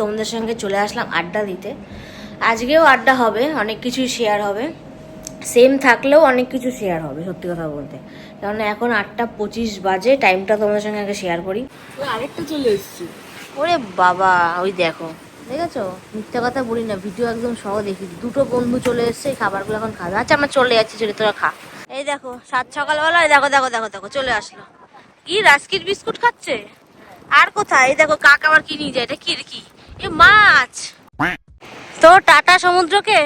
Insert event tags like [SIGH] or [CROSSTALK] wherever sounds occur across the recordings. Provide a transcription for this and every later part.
তোমাদের সঙ্গে চলে আসলাম আড্ডা দিতে। আজকেও আড্ডা হবে অনেক কিছুই শেয়ার হবে। সেম থাকলেও অনেক কিছু শেয়ার হবে সত্যি কথা বলতে। কারণ এখন আটটা পঁচিশ বাজে টাইমটা তোমাদের সঙ্গে আগে শেয়ার করি। আরেকটা চলে এসছে। ওরে বাবা ওই দেখো দেখেছ? মিথ্যা কথা বলি না ভিডিও একদম সহ দেখি। দুটো বন্ধু চলে এসছে খাবারগুলো এখন খাবে। আচ্ছা আমরা চলে যাচ্ছি চলে তোরা খা। এই দেখো সাত সকালবেলা এই দেখো দেখো দেখো দেখো চলে আসলো। কি রাস্কির বিস্কুট খাচ্ছে? আর কোথায়? এই দেখো কাক আবার কি নিয়ে যায়? এটা কি কি? এ মাছ! তো টাটা সমুদ্রকে?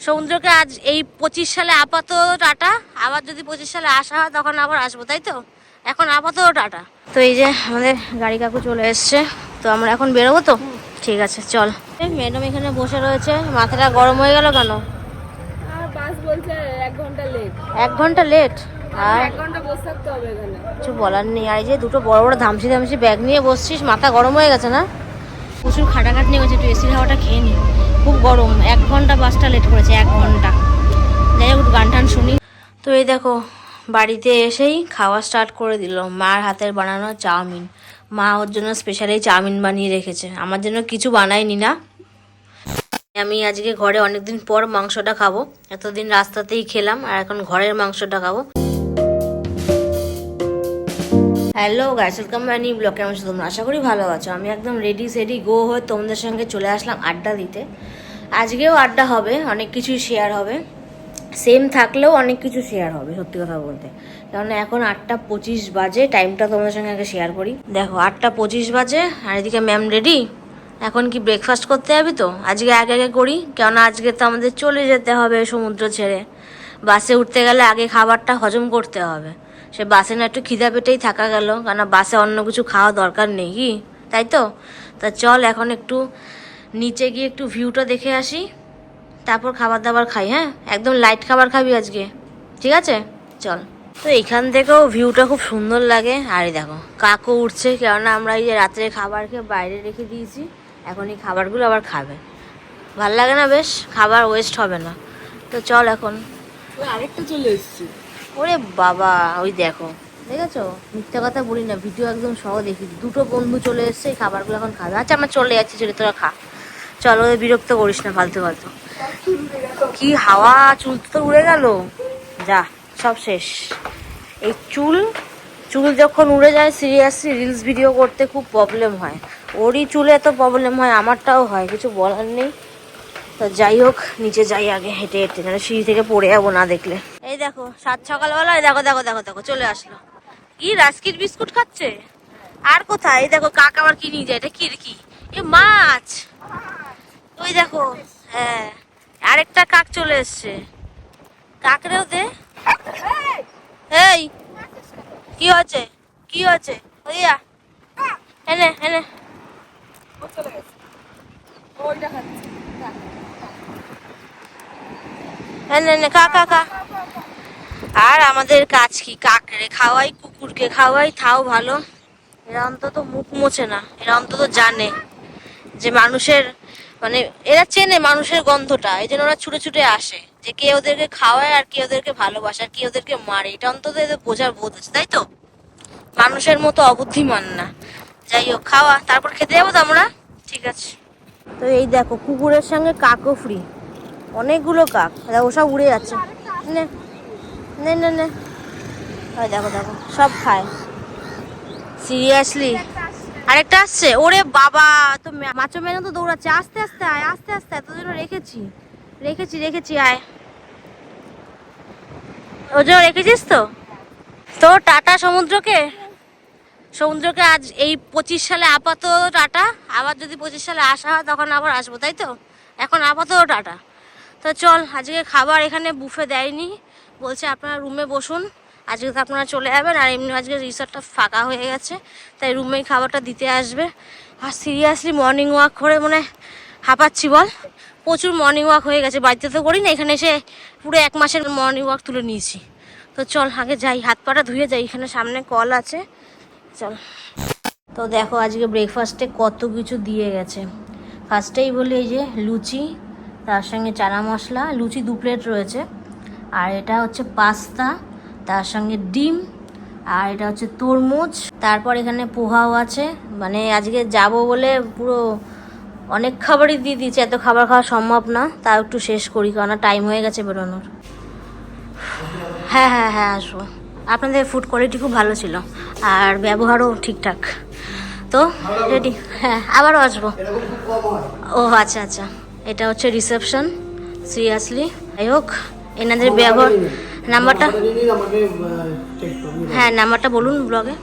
সমুদ্রকে আজ এই পঁচিশ সালে আপাতত টাটা। আবার যদি পঁচিশ সালে আসা হয় তখন আবার আসব তাই তো? এখন আপাতত টাটা। তো এই যে আমাদের গাড়ি কাকু চলে এসছে তো আমরা এখন বেরোবো তো? ঠিক আছে চল। ম্যাডাম এখানে বসে রয়েছে মাথাটা গরম হয়ে গেল কেন? এক ঘণ্টা লেট এক ঘণ্টা লেট আর কিছু বলার নেই আর এই যে দুটো বড় বড় ধামসি ধামসি ব্যাগ নিয়ে বসছিস মাথা গরম হয়ে গেছে না? প্রচুর খাটাখাটনি হয়েছে, একটু এসির হাওয়াটা খেয়ে নি। খুব গরম, এক ঘণ্টা বাসটা লেট করেছে, এক ঘণ্টা। যাই হোক, গান টান শুনি। তো এই দেখো, বাড়িতে এসেই খাওয়া স্টার্ট করে দিল, মার হাতের বানানো চাউমিন। মা ওর জন্য স্পেশালি চাউমিন বানিয়ে রেখেছে। আমার জন্য কিছু বানায়নি না। আমি আজকে ঘরে অনেকদিন পর মাংসটা খাব। এতদিন রাস্তাতেই খেলাম, আর এখন ঘরের মাংসটা খাব। Hello guys welcome my new blog কেমন তোমরা? আশা করি ভালো আছো। আমি একদম রেডি সেডি গো হয়ে তোমাদের সঙ্গে চলে আসলাম আড্ডা দিতে। আজকেও আড্ডা হবে, অনেক কিছুই শেয়ার হবে। সেম থাকলেও অনেক কিছু শেয়ার হবে, সত্যি কথা বলতে। কারণ এখন আটটা পঁচিশ বাজে টাইমটা তোমাদের সঙ্গে আগে শেয়ার করি। দেখো, আটটা পঁচিশ বাজে, আর এদিকে ম্যাম রেডি এখন কি ব্রেকফাস্ট করতে যাবি তো? আজকে আগে আগে করি, কেননা আজকে তো আমাদের চলে যেতে হবে সমুদ্র ছেড়ে। বাসে উঠতে গেলে আগে খাবারটা হজম করতে হবে। সে বাসে না একটু খিদা পেটেই থাকা গেল কেন বাসে অন্য কিছু খাওয়া দরকার নেই, কি? তাই তো? তা চল এখন একটু নিচে গিয়ে একটু ভিউটা দেখে আসি, তারপর খাবার দাবার খাই হ্যাঁ? একদম লাইট খাবার খাবি আজকে, ঠিক আছে? চল। তো এখান থেকেও ভিউটা খুব সুন্দর লাগে, আর দেখো কাকও উঠছে, কেননা আমরা এই যে রাত্রে খাবার খেয়ে বাইরে রেখে দিয়েছি, এখন এই খাবারগুলো আবার খাবে। ভালো লাগে না বেশ? খাবার ওয়েস্ট হবে না। তো চল এখন। আরেকটা চলে এসছে। ওরে বাবা, ওই দেখো। দেখেছ? মিথ্যা কথা বলি না ভিডিও একদম সহ দেখি। দুটো বন্ধু চলে এসছে খাবারগুলো এখন খাবে আচ্ছা আমার চলে যাচ্ছি চলে তোরা খা। চলো বিরক্ত করিস না, ফালতু ফালতু। কি হাওয়া, চুল তো উড়ে গেল। যা, সব শেষ। এই চুল চুল যখন উড়ে যায় সিরিয়াসলি রিলস ভিডিও করতে খুব প্রবলেম হয়। ওরই চুলে এত প্রবলেম হয়, আমারটাও হয়, কিছু বলার নেই। তো যাই হোক, নিচে যাই আগে হেঁটে হেঁটে, নাহলে সিঁড়ি থেকে পড়ে যাব না দেখলে। এই দেখো, সাত সকালবেলা, এই দেখো দেখো দেখো দেখো, চলে আসলো। কি রাস্কির বিস্কুট খাচ্ছে? আর কোথায়? এই দেখো, কাক আবার কি নিয়ে যায়? এটা কি রে কি? এ মাছ! ওই দেখো হ্যাঁ আরেকটা কাক চলে এসছে। কাকরেও দে। এই, কি হচ্ছে কি হচ্ছে ওইয়া, এনে এনে ও চলে গেছে ওইটা খাচ্ছে এনে কা কা কা আর আমাদের কাজ কি? কাকরে খাওয়াই, কুকুরকে খাওয়াই, তাও ভালো। এরা অন্তত মুখ মোছে না, এরা অন্তত জানে যে মানুষের মানে এরা চেনে মানুষের গন্ধটা, এই জন্য ওরা ছুটে ছুটে আসে। যে কে ওদেরকে খাওয়ায় আর কে ওদেরকে ভালোবাসে আর কে ওদেরকে মারে, এটা অন্তত এদের বোঝার বোধ আছে, তাই তো? মানুষের মতো অবুদ্ধিমান না। যাই হোক, খাওয়া, তারপর খেতে যাব তো আমরা? ঠিক আছে। তো এই দেখো, কুকুরের সঙ্গে কাকও ফ্রি অনেকগুলো কাক। দেখো সব উড়ে যাচ্ছে। নে নে নে নে। দেখো দেখো, সব খায়। সিরিয়াসলি আরেকটা আসছে। ওরে বাবা, তো মাছো মেনে তো দৌড়াচ্ছে। আস্তে আস্তে আয়, আস্তে আস্তে জন্য রেখেছি। রেখেছি রেখেছি, আয়। ওর জন্য রেখেছিস তো? তো টাটা সমুদ্রকে? সমুদ্রকে আজ এই পঁচিশ সালে আপাতত টাটা। আবার যদি পঁচিশ সালে আসা হয়, তখন আবার আসব, তাই তো? এখন আপাতত টাটা। তো চল, আজকে খাবার এখানে বুফে দেয়নি। বলছে আপনারা রুমে বসুন, আজকে তো আপনারা চলে যাবেন, আর এমনি আজকে রিসর্টটা ফাঁকা হয়ে গেছে, তাই রুমেই খাবারটা দিতে আসবে। আর সিরিয়াসলি মর্নিং ওয়াক করে মানে হাঁপাচ্ছি, বল। প্রচুর মর্নিং ওয়াক হয়ে গেছে, বাড়িতে তো করি না এখানে এসে পুরো এক মাসের মর্নিং ওয়াক তুলে নিয়েছি। তো চল, আগে যাই, হাত পাটা ধুয়ে যাই, এখানে সামনে কল আছে। চল। তো দেখো, আজকে ব্রেকফাস্টে কত কিছু দিয়ে গেছে। ফার্স্টেই বলি এই যে লুচি তার সঙ্গে চানা মশলা লুচি দু প্লেট রয়েছে। আর এটা হচ্ছে পাস্তা তার সঙ্গে ডিম আর এটা হচ্ছে তরমুজ। তারপর এখানে পোহাও আছে। মানে আজকে যাব বলে পুরো অনেক খাবারই দিয়ে দিয়েছে এত খাবার খাওয়া সম্ভব না। তাও একটু শেষ করি কারণ টাইম হয়ে গেছে বেরোনোর। হ্যাঁ হ্যাঁ হ্যাঁ আসব। আপনাদের ফুড কোয়ালিটি খুব ভালো ছিল আর ব্যবহারও ঠিকঠাক। তো রেডি হ্যাঁ আবারও আসব। ও আচ্ছা আচ্ছা। এটা হচ্ছে রিসেপশন সিরিয়াসলি যাই হোক এনাদের ব্যবহার নাম্বারটা হ্যাঁ নাম্বারটা বলুন ব্লগে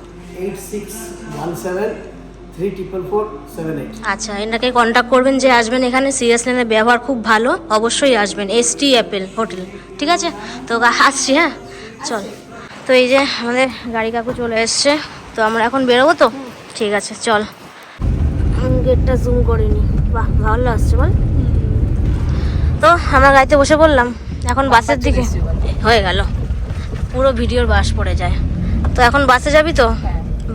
আচ্ছা এনাকে কন্ট্যাক্ট করবেন যে আসবেন এখানে। সিরিয়াসলি এনাদের ব্যবহার খুব ভালো অবশ্যই আসবেন। এস টি অ্যাপেল হোটেল ঠিক আছে? তো আসছি হ্যাঁ? চল। তো এই যে আমাদের গাড়ি কাকু চলে এসছে তো আমরা এখন বেরোবো তো? ঠিক আছে চল। গেটটা জুম করিনি। বাহ ভালো আসছে বল। তো আমরা গাড়িতে বসে পড়লাম এখন বাসের দিকে হয়ে গেল। পুরো ভিডিওর বাস পড়ে যায়। তো এখন বাসে যাবি তো?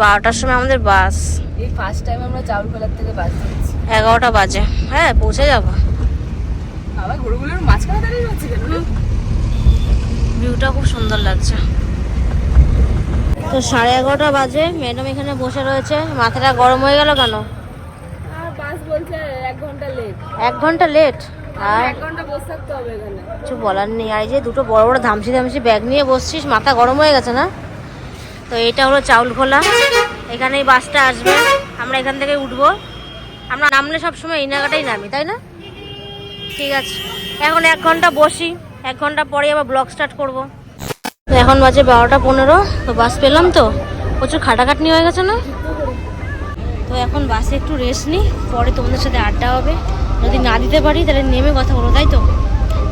বারোটার সময় আমাদের বাস। এই ফার্স্ট টাইম আমরা চাউলকলার থেকে বাস এগারোটা বাজে। হ্যাঁ পৌঁছে যাব। আবার গরুগুলোর মাঝখানে দাঁড়িয়ে কেন ভিউটা খুব সুন্দর লাগছে। তো সাড়ে এগারোটা বাজে ম্যাডাম এখানে বসে রয়েছে। মাথাটা গরম হয়ে গেল কেন? বাস বলছে এক ঘণ্টা লেট এক ঘণ্টা লেট আর কিছু বলার নেই। আর যে দুটো বড় বড় ধামসি ধামসি ব্যাগ নিয়ে বসছিস মাথা গরম হয়ে গেছে না? তো এটা হলো চাউল খোলা। এখানেই বাসটা আসবে। আমরা এখান থেকে উঠবো। আমরা নামলে সবসময় এই জায়গাটাই নামি তাই না? ঠিক আছে। এখন এক ঘণ্টা বসি। এক ঘণ্টা পরে আবার ব্লগ স্টার্ট করব। এখন বাজে বারোটা পনেরো। তো বাস পেলাম তো। প্রচুর খাটাখাটনি হয়ে গেছে না? তো এখন বাসে একটু রেস্ট নিই পরে তোমাদের সাথে আড্ডা হবে। যদি না দিতে পারি, তাহলে নেমে কথা বলো তাই তো?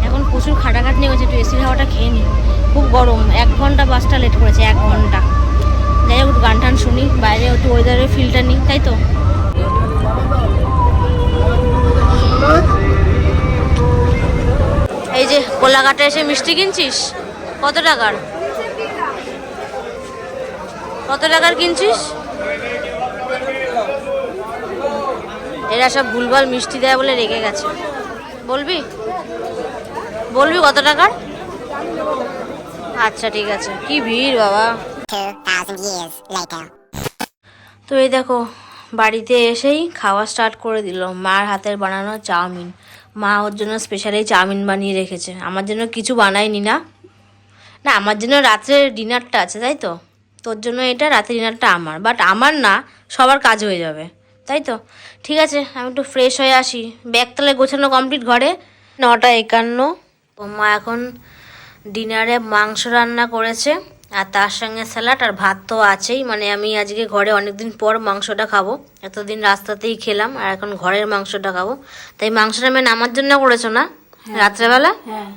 এখন প্রচুর খাটাখাটনি হয়েছে, একটু এসির হাওয়াটা খেয়ে নিই খুব গরম, এক ঘণ্টা বাসটা লেট করেছে, এক ঘণ্টা। যাই হোক, গান টান শুনি, বাইরে একটু ওয়েদারের ফিলটা নিই, তাই তো? এই যে, কোলাঘাটে এসে মিষ্টি কিনছিস? কত টাকার? কত টাকার কিনছিস? এরা সব ভুলভাল মিষ্টি দেয় বলে রেগে গেছে। বলবি? বলবি কত টাকার? আচ্ছা ঠিক আছে। কি ভিড় বাবা। 2,000 years later. তো এই দেখো বাড়িতে এসেই খাওয়া স্টার্ট করে দিল। মার হাতের বানানো চাউমিন। মা ওর জন্য স্পেশালি চাউমিন বানিয়ে রেখেছে। আমার জন্য কিছু বানায়নি না। না আমার জন্য রাত্রে ডিনারটা আছে তাই তো? তোর জন্য এটা রাতের ডিনারটা আমার। বাট আমার না সবার কাজ হয়ে যাবে। তাই তো? ঠিক আছে আমি একটু ফ্রেশ হয়ে আসি। ব্যাগ তাহলে গোছানো কমপ্লিট ঘরে? নটা একান্ন। মা এখন ডিনারে মাংস রান্না করেছে আর তার সঙ্গে স্যালাড আর ভাত তো আছেই। মানে আমি আজকে ঘরে অনেকদিন পর মাংসটা খাব। এতদিন রাস্তাতেই খেলাম আর এখন ঘরের মাংসটা খাব। তাই মাংসটা মেন আমার জন্য করেছ না? রাত্রেবেলা? হ্যাঁ।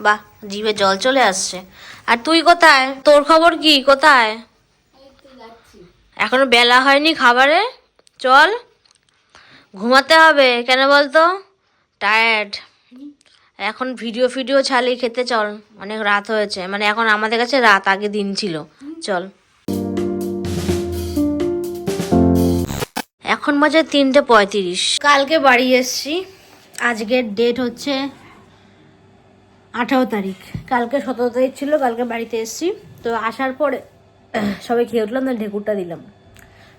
বাহ জিভে জল চলে আসছে। আর তুই কোথায়? তোর খবর কি? কোথায়? এখনও বেলা হয়নি খাবারে? চল। ঘুমাতে হবে, কেন বলতো? টায়ার্ড এখন ভিডিও ফিডিও ছাড়িয়ে খেতে চল। অনেক রাত হয়েছে। মানে এখন আমাদের কাছে রাত, আগে দিন ছিল। চল। এখন বাজে তিনটে পঁয়ত্রিশ। কালকে বাড়ি এসছি। আজকের ডেট হচ্ছে আঠারো তারিখ। কালকে সতেরো তারিখ ছিল, কালকে বাড়িতে এসেছি। তো আসার পরে সবাই খেয়ে উঠলাম ঢেকুরটা দিলাম।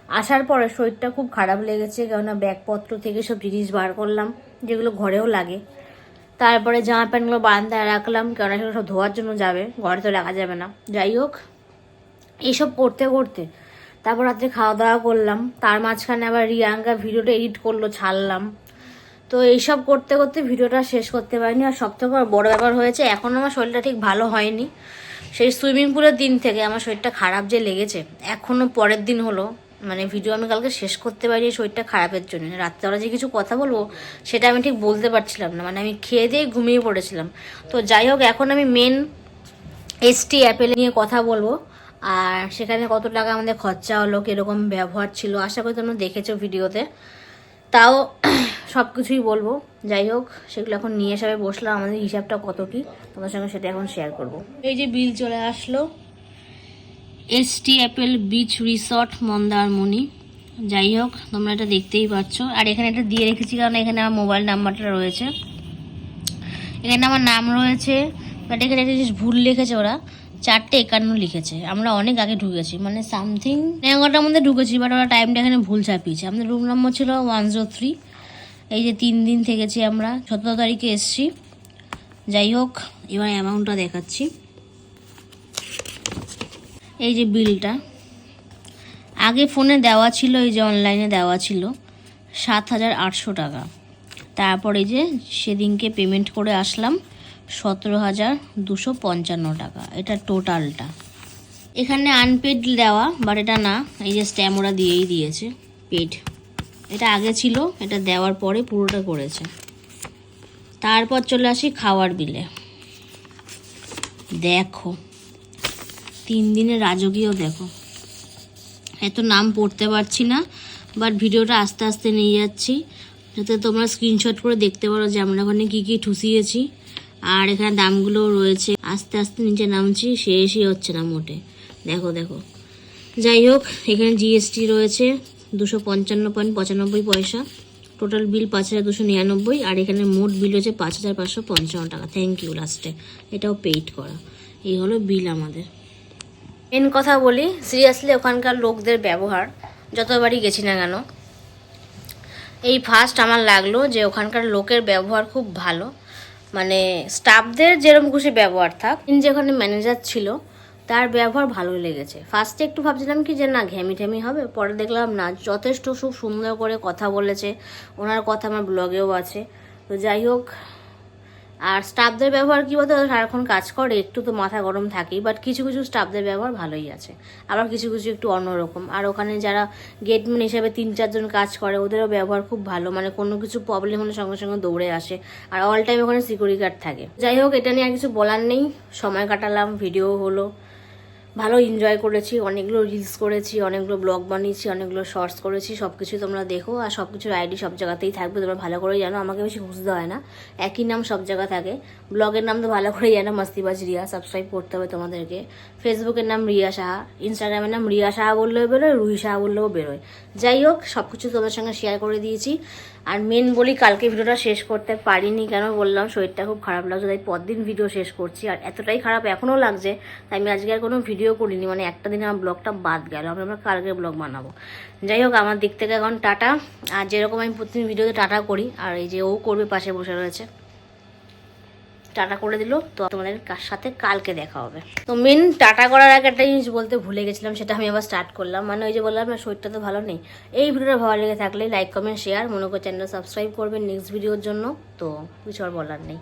আসার পরে শরীরটা খুব খারাপ লেগেছে, কেননা ব্যাগপত্র থেকে সব জিনিস বার করলাম, যেগুলো ঘরেও লাগে। তারপরে জামা প্যান্টগুলো বারান্দায় রাখলাম, কেননা সেগুলো সব ধোয়ার জন্য যাবে, ঘরে তো রাখা যাবে না। যাই হোক এইসব করতে করতে তারপর রাত্রে খাওয়া দাওয়া করলাম, তার মাঝখানে আবার রিয়াঙ্কা ভিডিওটা এডিট করল, ছাড়লাম। তো এইসব করতে করতে ভিডিওটা শেষ করতে পারিনি, আর সব থেকে বড় ব্যাপার হয়েছে, এখন আমার শরীরটা ঠিক ভালো হয়নি। সেই সুইমিং পুলের দিন থেকে আমার শরীরটা খারাপ যে লেগেছে এখনও পরের দিন হলো। মানে ভিডিও আমি কালকে শেষ করতে পারি শরীরটা খারাপের জন্য। রাত্রেবেলা যে কিছু কথা বলব, সেটা আমি ঠিক বলতে পারছিলাম না। মানে আমি খেয়ে দিয়ে ঘুমিয়ে পড়েছিলাম। তো যাই হোক, এখন আমি মেন এসটি অ্যাপেল নিয়ে কথা বলব। আর সেখানে কত টাকা আমাদের খরচা হলো, কীরকম ব্যবহার ছিল, আশা করি তোমরা দেখেছ ভিডিওতে। তাও [CLEARS THROAT] সব কিছুই বলব। যাই হোক, সেগুলো এখন নিয়ে এসে বসলাম। আমাদের হিসাবটা কত কি তোমার সঙ্গে সেটা এখন শেয়ার করব। এই যে বিল চলে আসলো। S T apple beach resort, Mandarmani. যাই হোক, তোমরা এটা দেখতেই পাচ্ছ। আর এখানে এটা দিয়ে রেখেছি কারণ এখানে আমার মোবাইল নাম্বারটা রয়েছে। এখানে আমার নাম রয়েছে বাট এখানে একটা জিনিস ভুল লিখেছে ওরা। চারটে একান্ন লিখেছে। আমরা অনেক আগে ঢুকেছি মানে সামথিং এগারোটার মধ্যে ঢুকেছি বাট ওরা টাইমটা এখানে ভুল চাপিয়েছে আমাদের রুম নম্বর ছিল ওয়ান জিরো থ্রি এই যে তিন দিন থেকেছি আমরা, সতেরো তারিখে এসছি। যাই হোক, এবার অ্যামাউন্টটা দেখাচ্ছি। এই যে বিলটা। আগে ফোনে দেওয়া ছিল, এই যে অনলাইনে দেওয়া ছিল, সাত হাজার আটশো টাকা। তারপর যে সেদিনকে পেমেন্ট করে আসলাম, সতেরো হাজার দুশো পঞ্চান্ন টাকা। এটা টোটালটা এখানে আনপেড দেওয়া বাট এটা না, এই যে স্ট্যাম্প ওরা দিয়েই দিয়েছে পেড এটা আগে ছিল, এটা দেওয়ার পরে পুরোটা করেছে। তারপর চলে আসি খাওয়ার বিলে দেখো। তিন দিনের রাজকীয়, দেখো। এত নাম পড়তে পারছি না বাট ভিডিওটা আস্তে আস্তে নিয়ে যাচ্ছি। যাতে তোমরা স্ক্রিনশট করে দেখতে পারো যে আমরা ওখানে কী কী ঠুসিয়েছি। আর এখানে দামগুলো রয়েছে। আস্তে আস্তে নিচে নামছি, শেষই হচ্ছে না মোটে। দেখো দেখো। যাই হোক, এখানে জিএসটি রয়েছে, দুশো পঞ্চান্ন পয়েন্ট পঁচানব্বই পয়সা। টোটাল বিল পাঁচ হাজার দুশো নিরানব্বই, আর এখানে মোট বিল হচ্ছে পাঁচ হাজার পাঁচশো পঞ্চান্ন টাকা। থ্যাংক ইউ লাস্টে এটাও পেইড করা। এই হলো বিল আমাদের। মেন কথা বলি সিরিয়াসলি ওখানকার লোকদের ব্যবহার, যতবারই গেছি না কেন, এই ফার্স্ট আমার লাগল যে ওখানকার লোকের ব্যবহার খুব ভালো। মানে স্টাফদের যেরকম খুশি ব্যবহার থাক যে ওখানে ম্যানেজার ছিল, তার ব্যবহার ভালোই লেগেছে। ফার্স্টে একটু ভাবছিলাম কি যে না ঘেমি ঠেমি হবে, পরে দেখলাম না, যথেষ্ট খুব সুন্দর করে কথা বলেছে, ওনার কথা আমার ব্লগেও আছে। তো যাই হোক আর স্টাফদের ব্যবহার কী বলতো, সারাক্ষণ কাজ করে, একটু তো মাথা গরম থাকেই বাট কিছু কিছু স্টাফদের ব্যবহার ভালোই আছে। আবার কিছু কিছু একটু অন্যরকম। আর ওখানে যারা গেটম্যান হিসাবে তিন চারজন কাজ করে, ওদেরও ব্যবহার খুব ভালো মানে কোনো কিছু প্রবলেম হলে সঙ্গে সঙ্গে দৌড়ে আসে। আর অল টাইম ওখানে সিকিউরিটি গার্ড থাকে। যাই হোক, এটা নিয়ে আর কিছু বলার নেই। সময় কাটালাম ভিডিও হলো। ভালো এনজয় করেছি, অনেকগুলো রিলস করেছি, অনেকগুলো ব্লগ বানিয়েছি, অনেকগুলো শর্টস করেছি সব কিছু তোমরা দেখো আর সব কিছুর আইডি সব জায়গাতেই থাকবে, তোমরা ভালো করেই জানো, আমাকে বেশি খুঁজতে হয় না, একই নাম সব জায়গা থাকে ব্লগের নাম তো ভালো করেই জানো, মাস্তিবাজ রিয়া সাবস্ক্রাইব করতে হবে তোমাদেরকে ফেসবুকের নাম রিয়া সাহা ইনস্টাগ্রামের নাম রিয়া সাহা বললেও বেরোয়, রুহি সাহা বললেও বেরোয়, যাই হোক সব কিছু তোমাদের সঙ্গে শেয়ার করে দিয়েছি আর মেন বলি কালকে ভিডিওটা শেষ করতে পারিনি কেন বললাম শরীরটা খুব খারাপ লাগছে, তাই পরদিন ভিডিও শেষ করছি। আর এতটাই খারাপ এখনও লাগছে, তাই আমি আজকে আর কোনো ভিডিও করিনি মানে একটা দিন আমার ব্লগটা বাদ গেল, আমি আমরা কালকে ব্লগ বানাবো। যাই হোক, আমার দিক থেকে এখন টাটা। আর যেরকম আমি প্রতিদিন ভিডিওতে টাটা করি, আর এই যে ও করবে পাশে বসে রয়েছে। টাটা করে দিল, তো তোমাদের সাথে কালকে দেখা হবে। তো মেন টাটা করার আগে একটা জিনিস বলতে ভুলে গেছিলাম, সেটা আমি আবার স্টার্ট করলাম। মানে ওই যে বললাম না, শরীরটা তো ভালো নেই। এই ভিডিওটা ভালো লেগে থাকলে লাইক কমেন্ট শেয়ার মনে করে চ্যানেল সাবস্ক্রাইব করবেন নেক্সট ভিডিওর জন্য। তো কিছু আর বলার নেই।